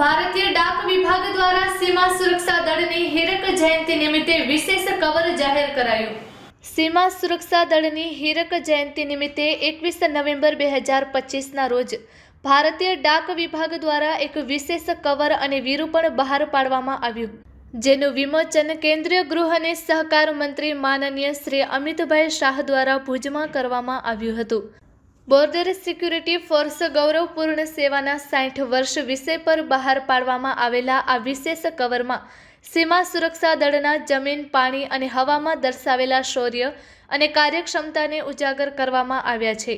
ભારતીય ડાક વિભાગ દ્વારા સીમા સુરક્ષા દળની હીરક જયંતિ નિમિત્તે વિશેષ કવર જાહેર કરાયું. સીમા સુરક્ષા દળની હીરક જયંતિ નિમિત્તે એકવીસ નવેમ્બર બે હજાર પચીસના રોજ ભારતીય ડાક વિભાગ દ્વારા એક વિશેષ કવર અને વિરૂપણ બહાર પાડવામાં આવ્યું. જેનું વિમોચન કેન્દ્રીય ગૃહ અને સહકાર મંત્રી માનનીય શ્રી અમિતભાઈ શાહ દ્વારા ભુજમાં કરવામાં આવ્યું હતું. બોર્ડર સિક્યુરિટી ફોર્સ ગૌરવપૂર્ણ સેવાના સાઠ વર્ષ વિષય પર બહાર પાડવામાં આવેલા આ વિશેષ કવરમાં સીમા સુરક્ષા દળના જમીન, પાણી અને હવામાં દર્શાવેલા શૌર્ય અને કાર્યક્ષમતાને ઉજાગર કરવામાં આવ્યા છે.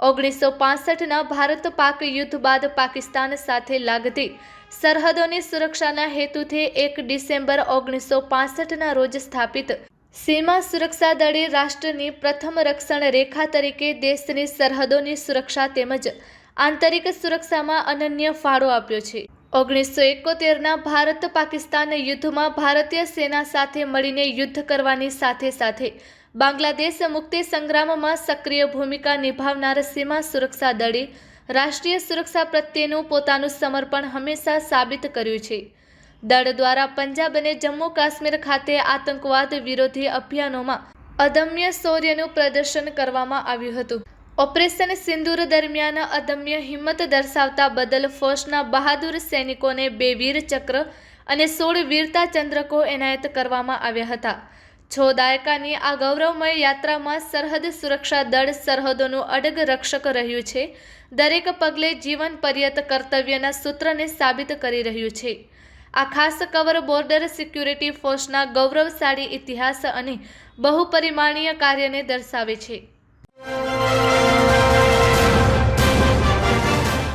ઓગણીસો પાસઠના ભારત પાક યુદ્ધ બાદ પાકિસ્તાન સાથે લાગતી સરહદોની સુરક્ષાના હેતુથી એક ડિસેમ્બર ઓગણીસો પાસઠના રોજ સ્થાપિત સીમા સુરક્ષા દળે રાષ્ટ્રની પ્રથમ રક્ષણ રેખા તરીકે દેશની સરહદોની સુરક્ષા તેમજ આંતરિક સુરક્ષામાં અનન્ય ફાળો આપ્યો છે. ઓગણીસો એકોતેરના ભારત પાકિસ્તાન યુદ્ધમાં ભારતીય સેના સાથે મળીને યુદ્ધ કરવાની સાથે સાથે બાંગ્લાદેશ મુક્તિ સંગ્રામમાં સક્રિય ભૂમિકા નિભાવનાર સીમા સુરક્ષા દળે રાષ્ટ્રીય સુરક્ષા પ્રત્યેનું પોતાનું સમર્પણ હંમેશા સાબિત કર્યું છે. દળ દ્વારા પંજાબ અને જમ્મુ કાશ્મીર ખાતે આતંકવાદ વિરોધી અભિયાનોમાં અદમ્ય શૌર્યનું પ્રદર્શન કરવામાં આવ્યું હતું. ઓપરેશન સિંદૂર દરમિયાન અદમ્ય હિંમત દર્શાવતા બદલ ફોર્સના બહાદુર સૈનિકોને બે વીર ચક્ર અને સોળ વીરતા ચંદ્રકો એનાયત કરવામાં આવ્યા હતા. છ દાયકાની આ ગૌરવમય યાત્રામાં સરહદ સુરક્ષા દળ સરહદોનું અડગ રક્ષક રહ્યું છે. દરેક પગલે જીવન પર્યત કર્તવ્યના સૂત્રને સાબિત કરી રહ્યું છે. આ ખાસ કવર બોર્ડર સિક્યુરિટી ફોર્સના ગૌરવશાળી ઇતિહાસ અને બહુપરિમાણીય કાર્યને દર્શાવે છે.